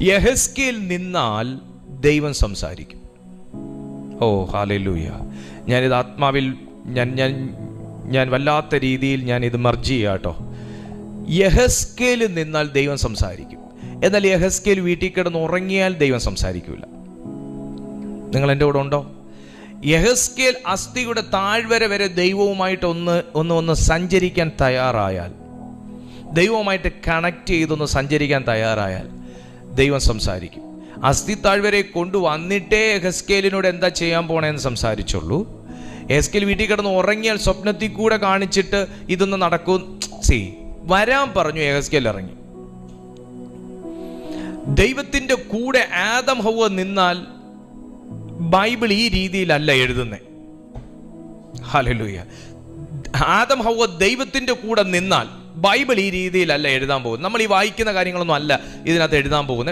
യഹസ്കേൽ നിന്നാൽ ദൈവം സംസാരിക്കും. ഓ ഹാലൂയ ഞാനിത് ആത്മാവിൽ ഞാൻ ഞാൻ ഞാൻ വല്ലാത്ത രീതിയിൽ ഞാൻ ഇത് മർജ് കേട്ടോ യഹസ്കേൽ നിന്നാൽ ദൈവം സംസാരിക്കും. എന്നാൽ യഹസ്കേൽ വീട്ടിൽ കിടന്ന് ഉറങ്ങിയാൽ ദൈവം സംസാരിക്കില്ല നിങ്ങൾ എന്റെ കൂടെ ഉണ്ടോ? യഹസ്കേൽ അസ്ഥിയുടെ താഴ്വര വരെ ദൈവവുമായിട്ട് ഒന്ന് ഒന്ന് ഒന്ന് സഞ്ചരിക്കാൻ തയ്യാറായാൽ ദൈവവുമായിട്ട് കണക്ട് ചെയ്തൊന്ന് സഞ്ചരിക്കാൻ തയ്യാറായാൽ ദൈവം സംസാരിക്കും. അസ്ഥി താഴ്വരെ കൊണ്ടുവന്നിട്ടേ ഹെസ്കേലിനോട് എന്താ ചെയ്യാൻ പോണേന്ന് സംസാരിച്ചുള്ളൂ. ഹെസ്കേൽ വീട്ടിൽ കിടന്ന് ഉറങ്ങിയാൽ സ്വപ്നത്തിൽ കൂടെ കാണിച്ചിട്ട് ഇതൊന്ന് നടക്കും. സി വരാൻ പറഞ്ഞു എഹസ്കേൽ ഇറങ്ങി. ദൈവത്തിന്റെ കൂടെ ആദം ഹൗവ നിന്നാൽ ബൈബിൾ ഈ രീതിയിലല്ല എഴുതുന്നത് ഹലലൂയ ആദം ഹൗവ ദൈവത്തിന്റെ കൂടെ നിന്നാൽ ബൈബിൾ ഈ രീതിയിലല്ല എഴുതാൻ പോകുന്നത്. നമ്മൾ ഈ വായിക്കുന്ന കാര്യങ്ങളൊന്നും അല്ല ഇതിനകത്ത് എഴുതാൻ പോകുന്നത്.